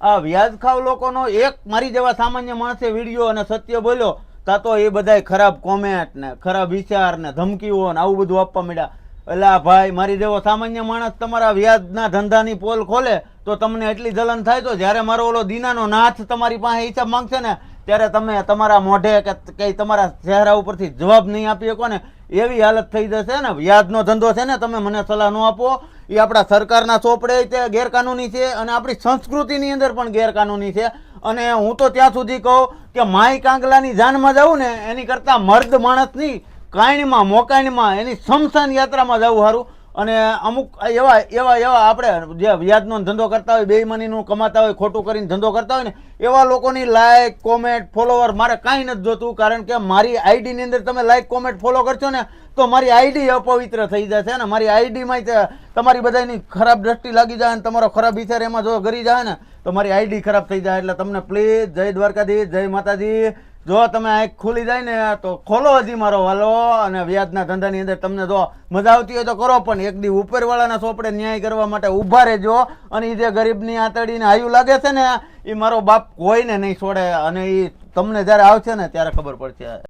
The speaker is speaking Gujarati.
આ વ્યાજખાવ લોકોનો એક મારી જેવા સામાન્ય માણસે વીડિયો અને સત્ય બોલ્યો, તા તો એ બધાય ખરાબ કોમેન્ટ ને, ખરાબ વિચાર ને, ધમકીઓ ને, આવું બધું આપવા માંડ્યા. એટલે ભાઈ, મારી જેવો સામાન્ય માણસ તમારા વ્યાજના ધંધાની પોલ ખોલે, તો તમને એટલી જલન થાય તો જ્યારે મારો ઓલો દીનાનો નાથ તમારી પાસે હિસાબ માંગશે ને, ત્યારે તમે તમારા મોઢે કે કંઈ તમારા ચહેરા ઉપરથી જવાબ નહીં આપી શકો ને, એવી હાલત થઈ જશે ને, વ્યાજનો ધંધો છે ને, તમે મને સલાહ ન આપો. એ આપણા સરકારના ચોપડે તે ગેરકાનૂની છે અને આપણી સંસ્કૃતિની અંદર પણ ગેરકાનૂની છે. અને હું તો ત્યાં સુધી કહું કે માય કાંગલાની જાનમાં જવું ને એની કરતાં મર્દ માણસની કાયણીમાં, મોકાણીમાં, એની શમશાન યાત્રામાં જવું સારું અને અમુક, એવા એવા એવા આપણે જે વ્યાજનો ધંધો કરતા હોય, બેઈમાનીનું કમાતા હોય, ખોટું કરીને ધંધો કરતા હોય ને, એવા લોકોની લાઇક કોમેન્ટ ફોલોવર મારે કાંઈ નથી જોતું, કારણ કે મારી આઈડીની અંદર તમે લાઇક કોમેન્ટ ફોલો કરશો ને, તો મારી આઈડી અપવિત્ર થઈ જશે ને, મારી આઈડીમાં તમારી બધાની ખરાબ દ્રષ્ટિ લાગી જાય ને, તમારો ખરાબ વિચાર એમાં જો ગરી જાય ને, તો મારી આઈડી ખરાબ થઈ જાય. એટલે તમને પ્લીઝ જય દ્વારકાધીશ, જય માતાજી. જો તમે આંખ ખુલી જાય ને તો ખોલો હજી મારો વાલો અને વ્યાજના ધંધાની અંદર તમને જો મજા આવતી હોય તો કરો, પણ એક દી ઉપરવાળાના સોપડે ન્યાય કરવા માટે ઊભા રહેજો અને એ જે ગરીબની આંતળીને આયુ લાગે છે ને એ મારો બાપ કોઈને નહીં છોડે અને એ તમને જ્યારે આવશે ને, ત્યારે ખબર પડશે.